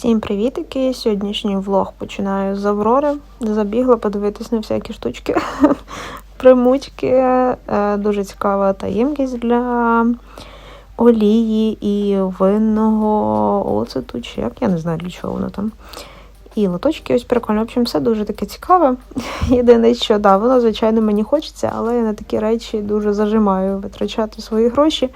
Всім привітики! Сьогоднішній влог починаю з Аврори. Забігла подивитись на всякі штучки, примучки. Е, Дуже цікава таємність для олії і винного оцету, чи як я не знаю для чого воно там. І лоточки ось прикольно. В общем, все дуже таке цікаве. Єдине, що да, воно, звичайно, мені хочеться, але я на такі речі дуже зажимаю витрачати свої гроші.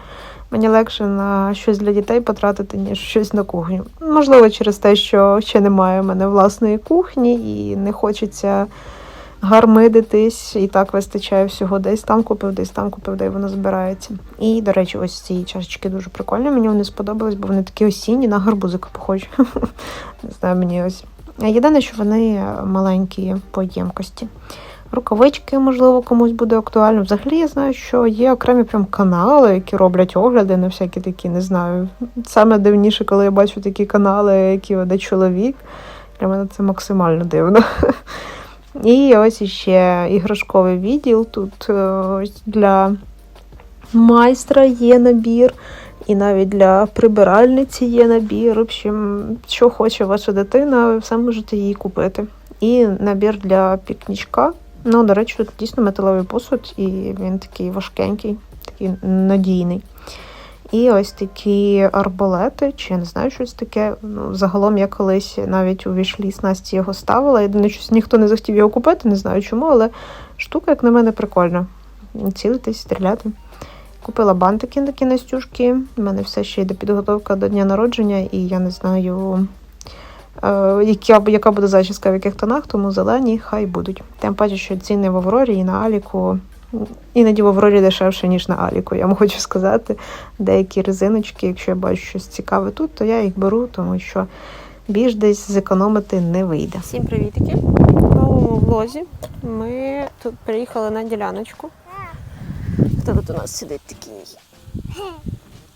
Мені легше на щось для дітей потратити, ніж щось на кухню. Можливо, через те, що ще немає в мене власної кухні і не хочеться гармидитись, і так вистачає всього. Десь там купив, десь там купив, де воно збирається. І, до речі, ось ці чашечки дуже прикольні. Мені вони сподобались, бо вони такі осінні, на гарбузик похожі. Не знаю, мені ось. Єдине, що вони маленькі по ємкості. Рукавички, можливо, комусь буде актуально. Взагалі я знаю, що є окремі прям канали, які роблять огляди на всякі такі, не знаю. Саме дивніше, коли я бачу такі канали, які веде чоловік. Для мене це максимально дивно. І ось іще іграшковий відділ. Тут е, для майстра є набір, і навіть для прибиральниці є набір. В общем, що хоче ваша дитина, ви все можете їй купити. І набір для пікнічка. Ну, до речі, тут дійсно металевий посуд, і він такий важкенький, такий надійний. І ось такі арбалети, чи я не знаю, щось таке. Ну, загалом я колись навіть у вішліс Насті його ставила. Єдине, щось ніхто не захотів його купити, не знаю чому, але штука, як на мене, прикольна. Цілитись, стріляти. Купила бантики такі настюшки. У мене все ще йде підготовка до дня народження, і я не знаю, е, яка, яка буде зачіска в яких тонах, тому зелені хай будуть. Тим паче, що ціни в Аврорі і на Аліку. Іноді в Аврорі дешевше, ніж на Аліку. Я вам хочу сказати, деякі резиночки, якщо я бачу щось цікаве тут, то я їх беру, тому що більш десь зекономити не вийде. Всім привітики! В новому влозі ми тут приїхали на діляночку. Хто тут у нас сидить такий?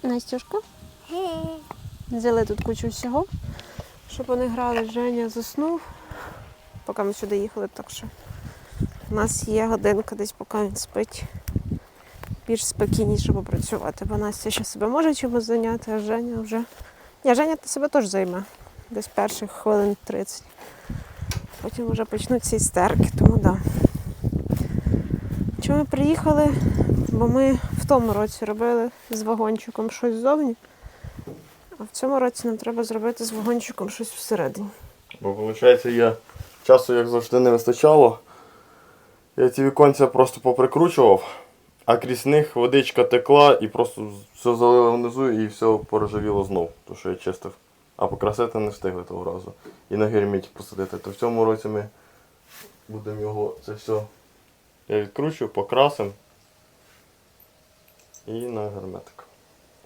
Настюшка. Взяли тут кучу всього, щоб вони грали. Женя заснув, поки ми сюди їхали, так що у нас є годинка десь, поки він спить. Більш спокійніше попрацювати, бо Настя ще себе може чимось зайняти, а Женя вже. Ні, Женя себе теж займе. Десь перших хвилин 30. Потім вже почнуться істерки, тому так. Да. Чому ми приїхали? Бо ми в тому році робили з вагончиком щось ззовні, а в цьому році нам треба зробити з вагончиком щось всередині. Бо виходить, я часу, як завжди, не вистачало. Я ці віконця просто поприкручував, а крізь них водичка текла і просто все залило внизу і все порожавіло знов, то що я чистив. А покрасити не встигли того разу. І на герміті посадити. То в цьому році ми будемо його це все. Я відкручу, покрасим і на герметик.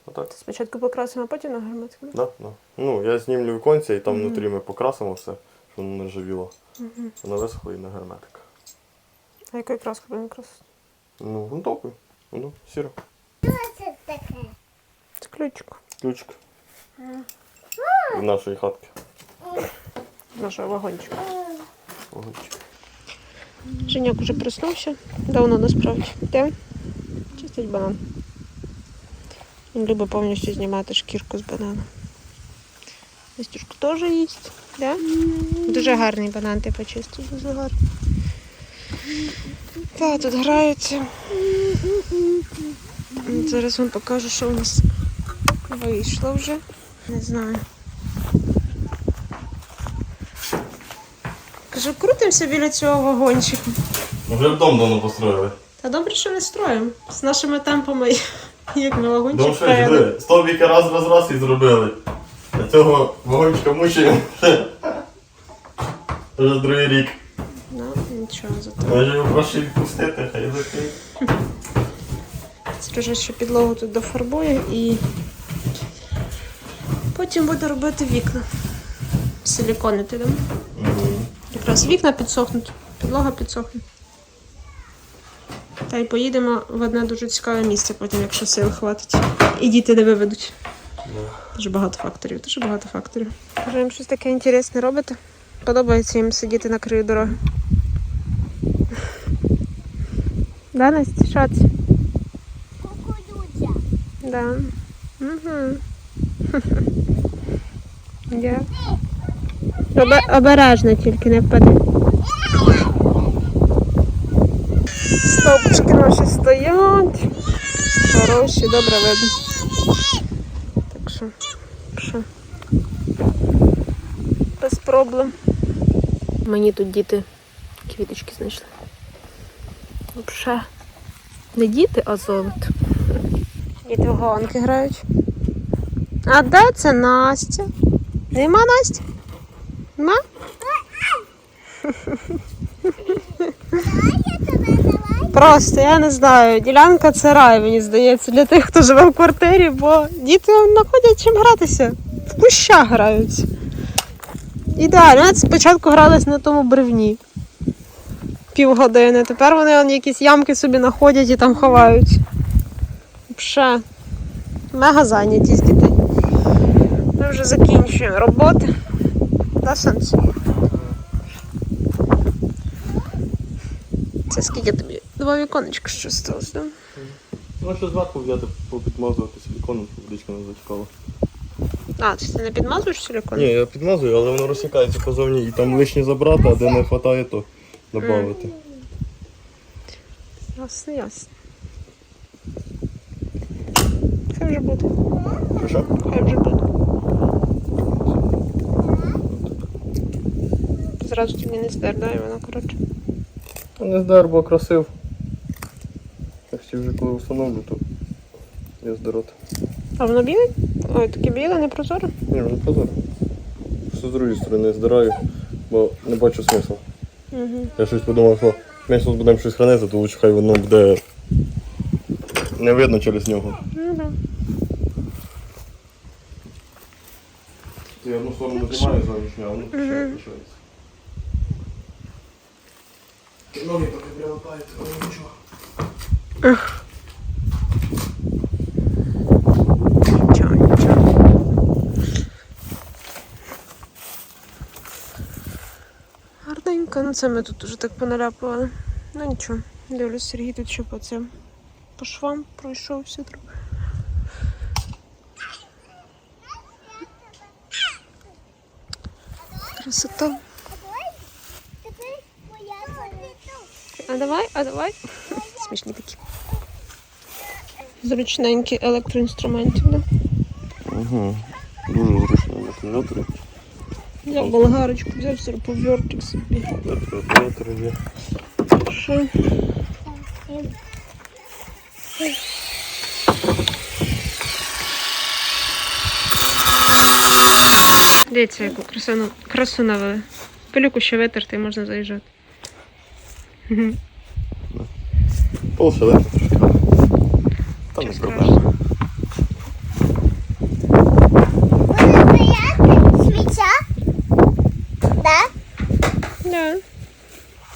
Отак. Спочатку покрасимо, а потім на герметик. Да, да. Ну, я знімлю віконця і там внутрі ми покрасимо все, щоб воно не ржавіло. Воно висохло і на герметик. А якою краскою будемо красити? Ну, грунтовкою. Ну, сіро. Це таке. Це ключик Ключик. З нашої хатки. нашого вагончика. Вогончик. Женяк уже проснувся. Давно насправді. Де? Чистить банан. Він любить повністю знімати шкірку з банану. Настюшка теж їсть. Да? Дуже гарний банан ти почистив, дуже гарний. Так, тут граються. Зараз вам покажу, що у нас вийшло вже. Не знаю. Кажу, крутимося біля цього вагончика. Ми Вже дом давно построїли. Та добре, що не строїмо. З нашими темпами, як на Дом вагончик ще проїли. жили. Стовбіки раз раз раз і зробили. А цього вагончика мучаємо. Вже другий рік. Ну, нічого зато. Може його проще відпустити, хай закриє. Сережа ще підлогу тут дофарбує і потім буде робити вікна. Силіконити, да? Якраз вікна підсохнуть, підлога підсохне. Та й поїдемо в одне дуже цікаве місце потім, якщо сил хватить. І діти не виведуть. Дуже багато факторів, дуже багато факторів. Може їм щось таке інтересне робити? Подобається їм сидіти на краю дороги. Да, Настя, що це? Кукурудзя. Да. Угу. Я Обе- обережно тільки не впади. Стовпчики наші стоять. Хороші, добре видно. Так що, що? Без проблем. Мені тут діти квіточки знайшли. Взагалі. Не діти, а золото. Діти в гонки грають. А де це Настя? Нема Настя? Нема? Просто я не знаю. Ділянка це рай, мені здається, для тих, хто живе в квартирі, бо діти знаходять чим гратися. В кущах граються. Ідеально. Навіть спочатку грались на тому бревні. Півгодини. Тепер вони вон, якісь ямки собі знаходять і там ховають. Ще мега зайнятість дітей. Ми вже закінчуємо роботи. Да, сенс? Це скільки тобі? Два віконечка що сталося, да? Ну, що зверху взяти, попідмазувати силіконом, щоб водичка не затікала. А, ти не підмазуєш силикон? Ні, я підмазую, але воно розсікається позовні і там лишнє забрати, а де не вистачає, то додати. Ясно, ясно. Хай вже буде. Що? Хай вже буде. Зразу тобі не здер, да, і воно, коротше. Та Не здар, бо красив. Я хотів вже коли встановлю, то я здороти. А воно біле? Ой, таке біле, не прозоре? Ні, воно позор. Що з другої сторони здираю, бо не бачу смислу. Угу. Я щось подумав, що ми тут будемо щось хранити, то лучше хай воно буде не видно через нього. Ну да. Я одну сторону знімаю зовнішню, а воно ще лишається. Ноги поки прилипають, але нічого. Нічого, нічого. Ну тут уже так поналяпували. Ну нічого, дивлюсь, Сергій тут ще по цим по швам пройшовся трохи. Красота. А давай, а давай. Смішні такі. Зручненькі електроінструментів, да? Угу. Дуже зручно на. Я болгарочку взяв серповертик собі. Акумулятор є. Що? Дивіться, яку красу, красу навели. Пилюку ще витерти можна заїжджати. Мгм. Пол трошки. Там не проблема. Сміття? Да? Да.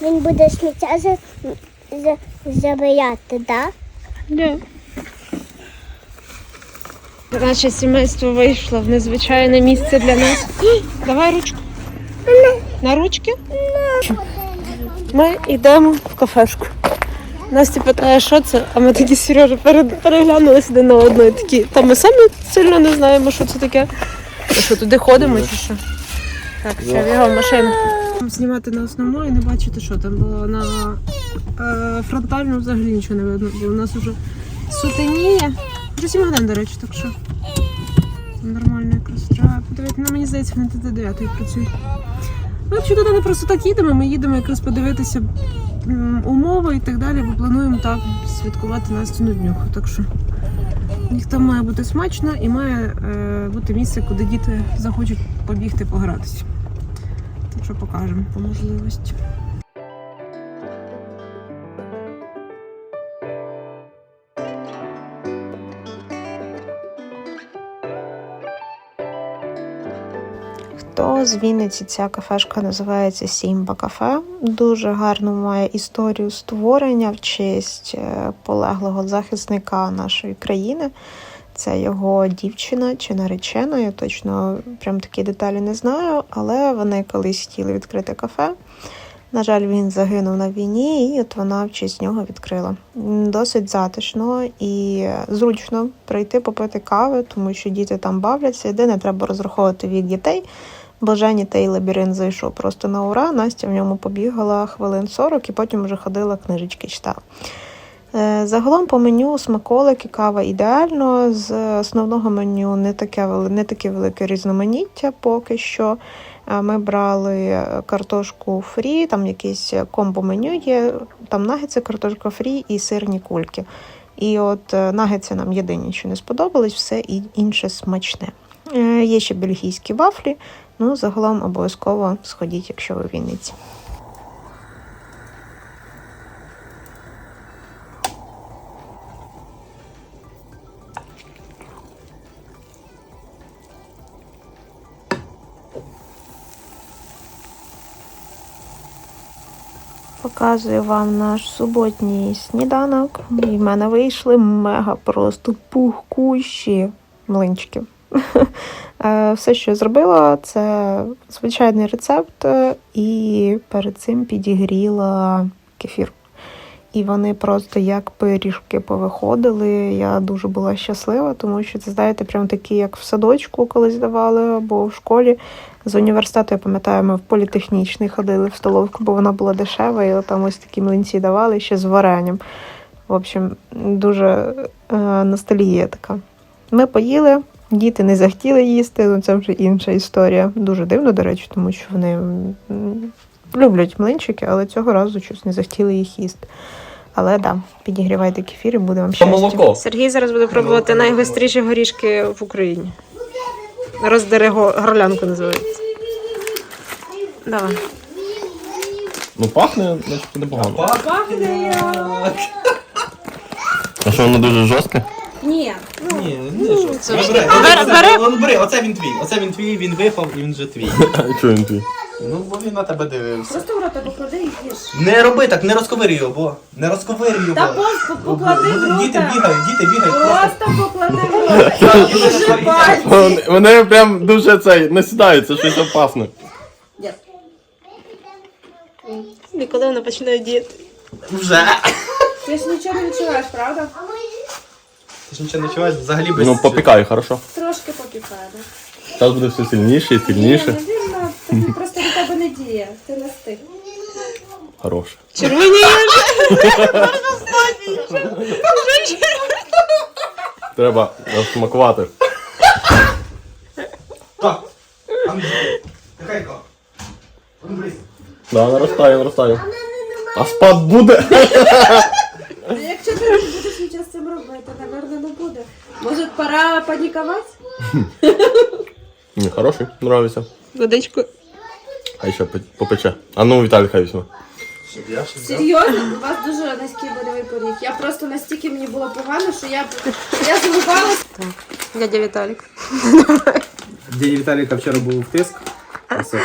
Він буде сміття за, за, забирати, да? Да. Наше сімейство вийшло в незвичайне місце для нас. Давай ручку. На ручки? Ми йдемо в кафешку. Настя питає, що це, а ми такі Сережа переглянулися один на одну і такі. Та ми самі сильно не знаємо, що це таке. Ми що туди ходимо чи що? Так, все, в його машину. Знімати на основну і не бачити, що там було на е, фронтальну взагалі нічого не видно, бо у нас вже сутеніє. Вже 7 годин, до речі, так що. Нормально якраз треба подивитися. Ну, мені здається, вони до 9 працюють. Ми взагалі туди не просто так їдемо, ми їдемо якраз подивитися умови і так далі, бо плануємо так святкувати Настіну днюху. Так що їх там має бути смачно і має е, бути місце, куди діти захочуть побігти погратися. Так що покажемо по можливості. Хто з Вінниці ця кафешка називається Сімба кафе. Дуже гарну має історію створення в честь е, полеглого захисника нашої країни. Це його дівчина чи наречена. Я точно прям такі деталі не знаю, але вони колись хотіли відкрити кафе. На жаль, він загинув на війні, і от вона в честь нього відкрила. Досить затишно і зручно прийти попити кави, тому що діти там бавляться. Єдине, треба розраховувати від дітей, Блажені той лабіринт зайшов просто на ура. Настя в ньому побігала хвилин 40 і потім вже ходила, книжечки читала. Е, Загалом по меню смаколики, кава ідеально. З основного меню не таке, не таке велике різноманіття поки що. Е, Ми брали е, картошку фрі, там якесь комбо меню є, там нагетси, картошка фрі і сирні кульки. І от нагетси нам єдині, що не сподобались, все інше смачне. Є ще бельгійські вафлі, ну загалом обов'язково сходіть, якщо ви в Вінниці. Показую вам наш суботній сніданок. І в мене вийшли мега просто пухкущі млинчики. Е, Все, що я зробила, це звичайний рецепт, е, і перед цим підігріла кефір. І вони просто як пиріжки повиходили. Я дуже була щаслива, тому що це, знаєте, прям такі, як в садочку колись давали, або в школі. З університету, я пам'ятаю, ми в політехнічний ходили в столовку, бо вона була дешева, і там ось такі млинці давали ще з варенням. В общем, дуже е, ностальгія така. Ми поїли, діти не захотіли їсти, ну це вже інша історія. Дуже дивно, до речі, тому що вони люблять млинчики, але цього разу щось не захотіли їх їсти. Але да, підігрівайте кефір і буде вам Та щастя. молоко. Сергій зараз буде пробувати найгостріші горішки в Україні. Роздери горлянку називається. Давай. Ну пахне, начебто непогано. Пахне як. А що воно дуже жорстке? Ні, ну Ні, не що. це бери, Бери, оце- он він твій. Оце він твій, він випав і він вже твій. А чого він твій? Ну, бо він на тебе дивився. просто в рота поклади і їж. Не роби так, не розковирюй його, бо. Не розковирюй Та його. по- по- поклади в рота. Діти бігають, діти бігають. Просто. Поклади в рота. І лежи пальці. Вони, вони прям дуже цей насідають, це щось опасне. Ні. І коли вона починає діяти? Вже. Ти ж нічого не відчуваєш, правда? Ти ж нічого не чуваєш, взагалі без... Ну попікай, хорошо. Трошки попікає. да? Зараз буде все сильніше і сильніше. вірно. Тобі просто до тебе не діє. Ти не стиг. Хороше. Червоніє Треба смакувати. Так. Андрій, тихенько. Андрій. Да, наростає, наростає. А спад буде? Якщо ти цим робити, напевно, не буде. Може, пора панікувати? Ні, хороший, нравиться. Водичку. Хай ще пе- попече. А ну Віталій хай візьме. Щоб я ще взяв. Серйозно, у вас дуже низький больовий поріг. Я просто настільки мені було погано, що я я зрубалась. Дядя Віталік. Дядя Віталіка вчора був тиск.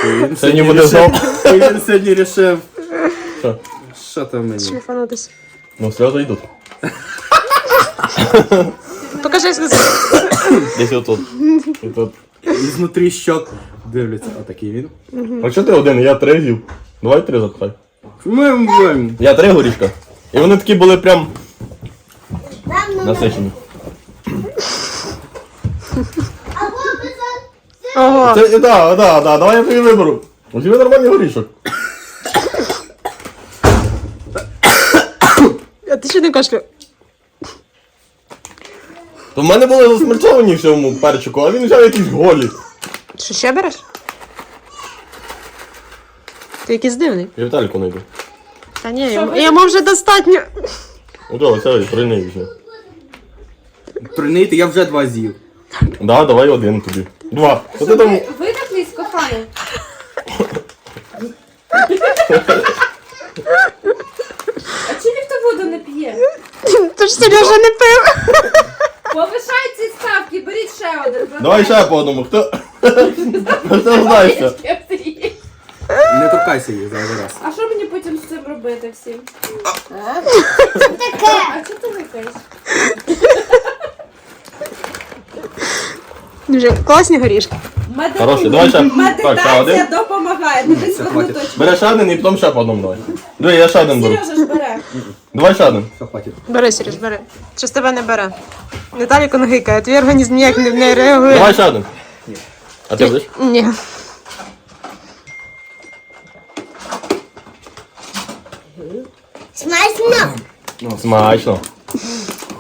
Він Сьогодні буде знов. Він сьогодні вирішив. Що? Що там мені? Шліфанутися. Ну, сльози йдуть. Покажи сльози. Десь отут. І тут. І знутрі щок дивляться. Отакий він. А чого ти один? Я три з'їв. Давай три запхай. Мим, мим. Я три горішка. І вони такі були прям насичені. Це, да, да, да, давай я тобі виберу. У тебе нормальний горішок. А ти ще не кашляв? То в мене були засмальцовані в цьому перчику, а він взяв якісь голі. Що ще береш? Ти якийсь дивний. Я Віталіку знайду. Та ні, йому, йому вже достатньо. Ну давай, це прийни візьми. Принийте, я вже два з'їв. Да, давай один тобі. Два. Що ти там? Видихнись, коханий. А чи ніхто воду не п'є? Ти ж Сережа не пив. Беріть ще один. Давай ще по одному. Хто? Хто знаєшся? Не торкайся її зараз. раз. А що мені потім з цим робити всім? Таке. А чого ти викаєш? Дуже класні горішки. Хороший, давай ще. Так, ще Медитація один. допомагає. Дивись в одну хватить. точку. Береш ще один і потім ще по одному давай. Диви, я ще один беру. Сережа ж бере. Давай ще один. Все, хватить. Бери, Сереж, бери. Чи з тебе не бере? Віталіку не гикає, твій організм ніяк не, не реагує. Давай ще один. А ти будеш? Ні. Смачно! Смачно.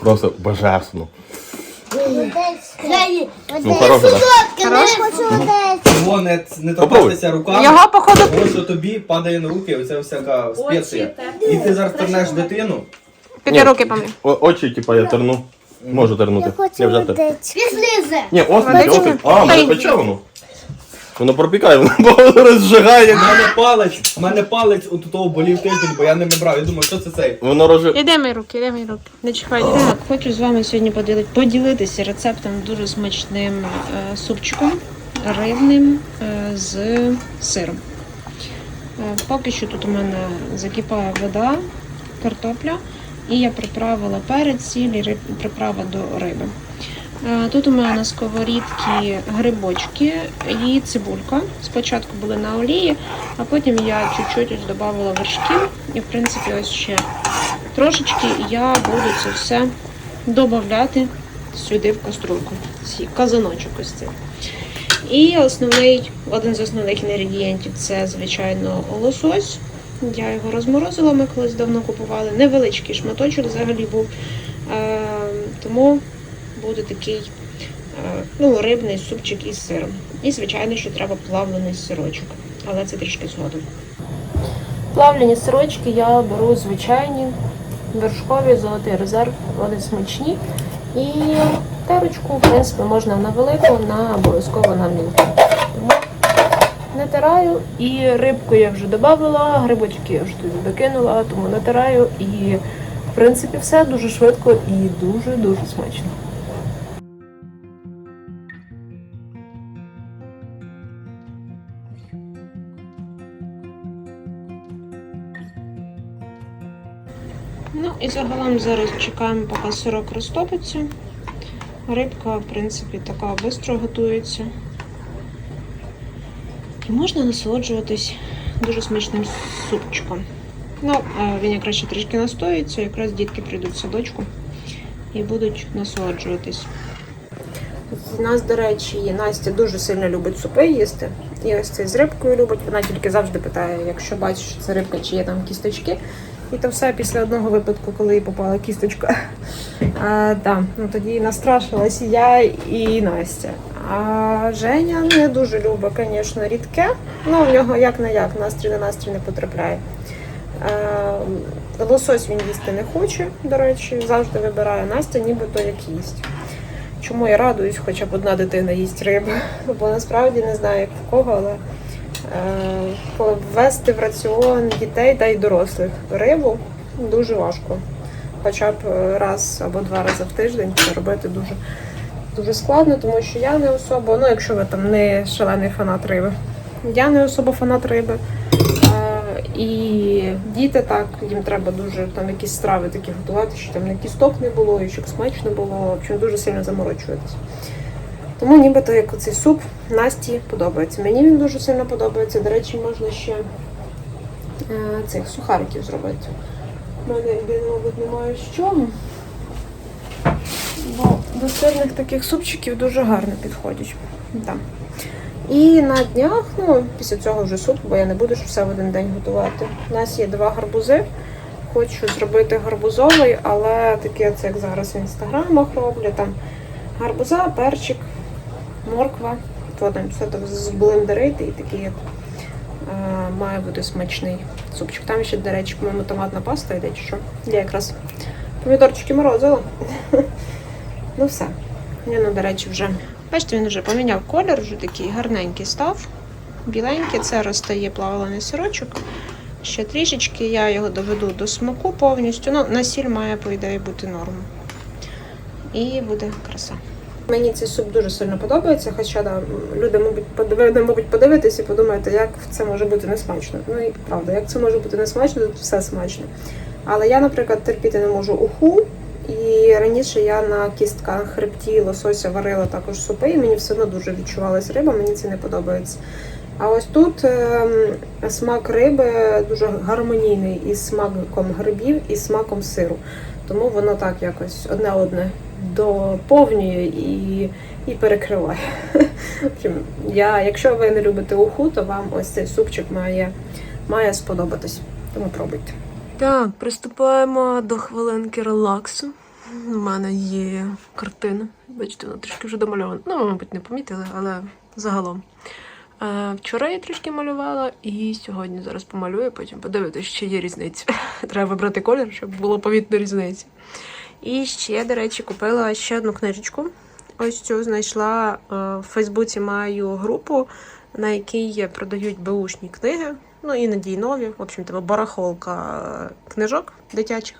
Просто божественно. Ну, ну, хороше, так. Хороше? О, не, не торкатися руками. Його, походу, Тому тобі падає на руки оця всяка спеція. І ти зараз тернеш дитину, піди руки помий. О- Очі, типа, я терну. Можу тернути. Я вже тер. Післізе. Ні, острий, Водички? острий. А, мене Ай. пече воно. Воно пропікає, воно розжигає. У мене палець, у мене палець от того болів тиждень, бо я не брав. Я думаю, що це цей? Воно розжигає. Іде мої руки, іде мої руки. Не чекайте. Так, хочу з вами сьогодні поділи- поділитися рецептом дуже смачним е, супчиком рибним е, з сиром. Е, поки що тут у мене закипає вода, картопля, і я приправила перець, сіль і приправа до риби. Е, Тут у мене на сковорідці грибочки і цибулька. Спочатку були на олії, а потім я чуть-чуть додавала вершків. І в принципі ось ще трошечки я буду це все додати сюди в каструльку. Ці казаночок ось цей. І основний, один з основних інгредієнтів це, звичайно, лосось. Я його розморозила, ми колись давно купували. Невеличкий шматочок взагалі був. Е, тому буде такий е, ну, рибний супчик із сиром. І, звичайно, що треба плавлений сирочок, але це трішки згодом. Плавлені сирочки я беру звичайні, вершкові, золотий резерв, вони смачні. І терочку, в принципі, можна на велику, на обов'язково на мілку. Натираю і рибку я вже додавала, грибочки я вже туди докинула, тому натираю і в принципі все дуже швидко і дуже-дуже смачно. Ну і загалом зараз чекаємо, поки сирок розтопиться. Рибка, в принципі, така швидко готується. І можна насолоджуватись дуже смачним супчиком. Ну, він якраз ще трішки настоїться, якраз дітки прийдуть в садочку і будуть насолоджуватись. У нас, до речі, Настя дуже сильно любить супи їсти. І ось цей з рибкою любить. Вона тільки завжди питає, якщо бачиш, що це рибка, чи є там кісточки. І то все після одного випадку, коли їй попала кісточка. А, да, ну, тоді настрашилась і я і Настя. А Женя не дуже любить, звісно, рідке. Ну, в нього як не як, настрій на настрій не потрапляє. А, лосось він їсти не хоче, до речі, завжди вибирає Настя, нібито як їсть. Чому я радуюсь, хоча б одна дитина їсть рибу, бо насправді не знаю, як в кого, але е, ввести в раціон дітей та й дорослих рибу дуже важко. Хоча б е, раз або два рази в тиждень це робити дуже, дуже складно, тому що я не особо, ну якщо ви там не шалений фанат риби, я не особо фанат риби. І діти так, їм треба дуже там якісь страви такі готувати, щоб там не кісток не було і щоб смачно було, в общем, дуже сильно заморочуватись. Тому нібито як оцей суп Насті подобається. Мені він дуже сильно подобається. До речі, можна ще е, цих сухариків зробити. У мене, блін, мабуть, немає з чого. До сирних таких супчиків дуже гарно підходять. Да. І на днях, ну, після цього вже суп, бо я не буду ж все в один день готувати. У нас є два гарбузи. Хочу зробити гарбузовий, але таке, це як зараз в інстаграмах роблю. Там гарбуза, перчик, морква. То там все зблендерити і такий як е, має бути смачний супчик. Там ще, до речі, по-моєму, томатна паста йде чи що. Я якраз помідорчики морозила. ну все. Я, ну, до речі, вже. Бачите, він вже поміняв колір, вже такий гарненький став. Біленький, це розтає плавлений сирочок. Ще трішечки я його доведу до смаку повністю. Ну, на сіль має, по ідеї, бути норм. І буде краса. Мені цей суп дуже сильно подобається, хоча да, люди, мабуть, подиви, мабуть, подивитись і подумаєте, як це може бути несмачно. Ну і правда, як це може бути несмачно, тут все смачно. Але я, наприклад, терпіти не можу уху. І раніше я на кістках хребті лосося варила також супи, і мені все одно дуже відчувалась риба, мені це не подобається. А ось тут ем, смак риби дуже гармонійний із смаком грибів і смаком сиру. Тому воно так якось одне одне доповнює і, і перекриває. Я, якщо ви не любите уху, то вам ось цей супчик має, має сподобатись. Тому пробуйте. Так, приступаємо до хвилинки релаксу. У мене є картина. Бачите, вона трішки вже домальована. Ну, мабуть, не помітили, але загалом. Е, Вчора я трішки малювала, і сьогодні зараз помалюю, потім подивитися, чи є різниця. Треба вибрати колір, щоб було помітно різниці. І ще, до речі, купила ще одну книжечку. Ось цю знайшла е, в Фейсбуці маю групу, на якій продають беушні книги, ну іноді й нові, в общем, тебе барахолка е, книжок дитячих.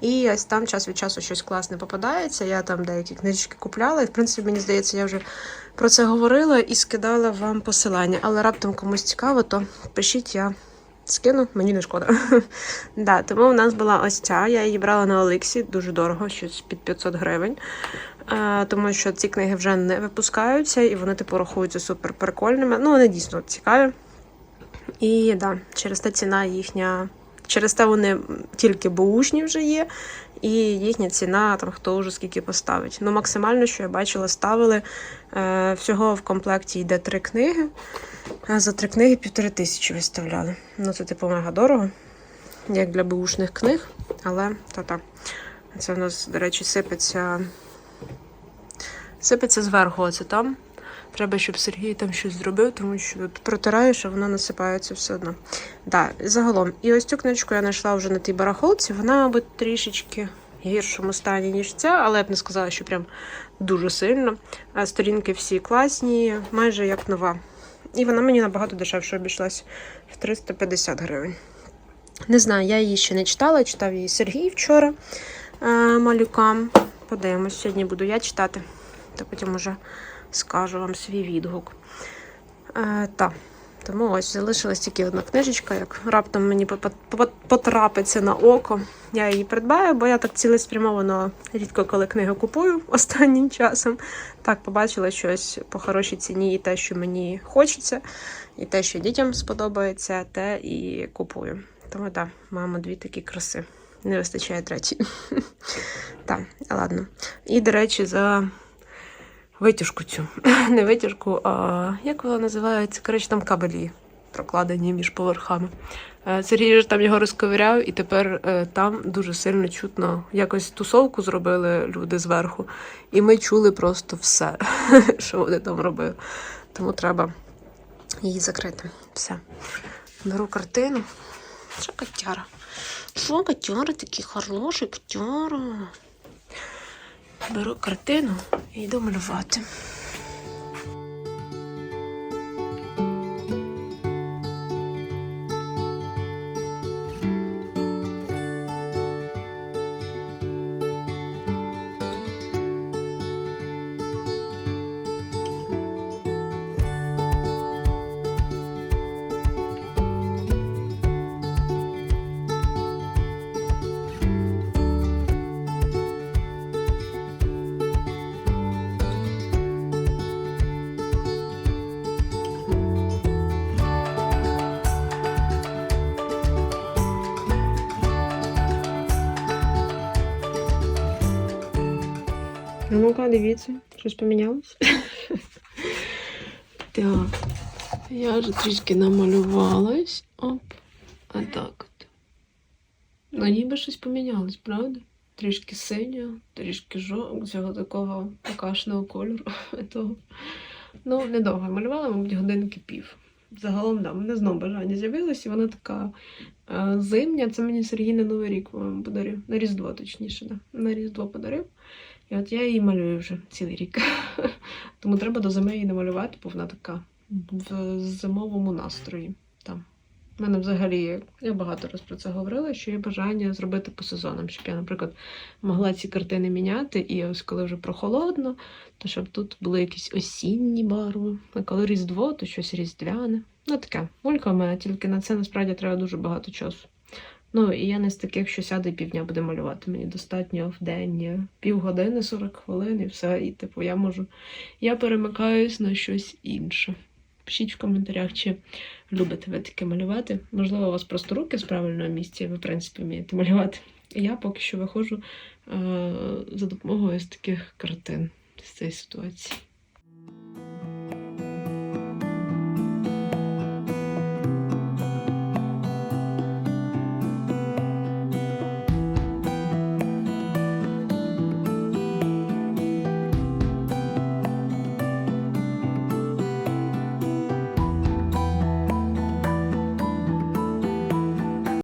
І ось там час від часу щось класне попадається. Я там деякі книжечки купляла, і в принципі, мені здається, я вже про це говорила і скидала вам посилання. Але раптом комусь цікаво, то пишіть, я скину, мені не шкода. да, тому в нас була ось ця. Я її брала на Олексі, дуже дорого, щось під 500 гривень. Е, тому що ці книги вже не випускаються, і вони типу рахуються супер прикольними. Ну, вони дійсно цікаві. І да, через те ціна їхня. Через те вони тільки бушні вже є, і їхня ціна там хто вже скільки поставить. Ну, максимально, що я бачила, ставили е, всього в комплекті йде три книги. А за три книги півтори тисячі виставляли. Ну, це типу мега дорого, як для бушних книг, але та-та. Це в нас, до речі, сипеться. Сипеться зверху, оце там. Треба, щоб Сергій там щось зробив, тому що тут протираєш, а воно насипається все одно. Да, загалом. І ось цю книжку я знайшла вже на тій барахолці. Вона, мабуть, трішечки в гіршому стані, ніж ця, але я б не сказала, що прям дуже сильно. Сторінки всі класні, майже як нова. І вона мені набагато дешевше обійшлась в 350 гривень. Не знаю, я її ще не читала, читав її Сергій вчора е, малюкам. Подивимось, сьогодні буду я читати, то потім уже скажу вам свій відгук. Е, та. Тому ось залишилась тільки одна книжечка, як раптом мені потрапиться на око. Я її придбаю, бо я так цілеспрямовано рідко коли книги купую останнім часом. Так, побачила щось по хорошій ціні, і те, що мені хочеться, і те, що дітям сподобається, те і купую. Тому так, маємо дві такі краси. Не вистачає третій. Так, ладно. І, до речі, за витяжку цю. Не витяжку, а як вона називається? Коротше, там кабелі прокладені між поверхами. Е, Сергій ж там його розковиряв, і тепер е, там дуже сильно чутно. Якось тусовку зробили люди зверху, і ми чули просто все, що вони там робили. Тому треба її закрити. Все. Беру картину. Що котяра? Що котяра такий хороший котяра? Беру картину і йду малювати. А ну-ка, дивіться, щось помінялось. так. Я вже трішки намалювалась. Оп. А так от. Ну, ніби щось помінялось, правда? Трішки синього, трішки жовтого, цього такого покашного кольору. Того. Ну, недовго малювала, мабуть, годинки пів. Загалом, да, в мене знову бажання з'явилось, і вона така е, зимня. Це мені Сергій на Новий рік подарив. На Різдво, точніше, да. На Різдво подарив. І от я її малюю вже цілий рік. Тому треба до зими її намалювати, бо вона така в зимовому настрої. Там. У мене взагалі, я багато раз про це говорила, що є бажання зробити по сезонам, щоб я, наприклад, могла ці картини міняти, і ось коли вже прохолодно, то щоб тут були якісь осінні барви, а коли Різдво, то щось різдвяне. Ну таке, мулька в мене, тільки на це насправді треба дуже багато часу. Ну, і я не з таких, що сяде і півдня буде малювати. Мені достатньо в день півгодини, 40 хвилин і все. І типу я можу. Я перемикаюсь на щось інше. Пишіть в коментарях, чи любите ви таке малювати. Можливо, у вас просто руки з правильного місця, і ви, в принципі, вмієте малювати. І я поки що виходжу е- за допомогою ось таких картин з цієї ситуації.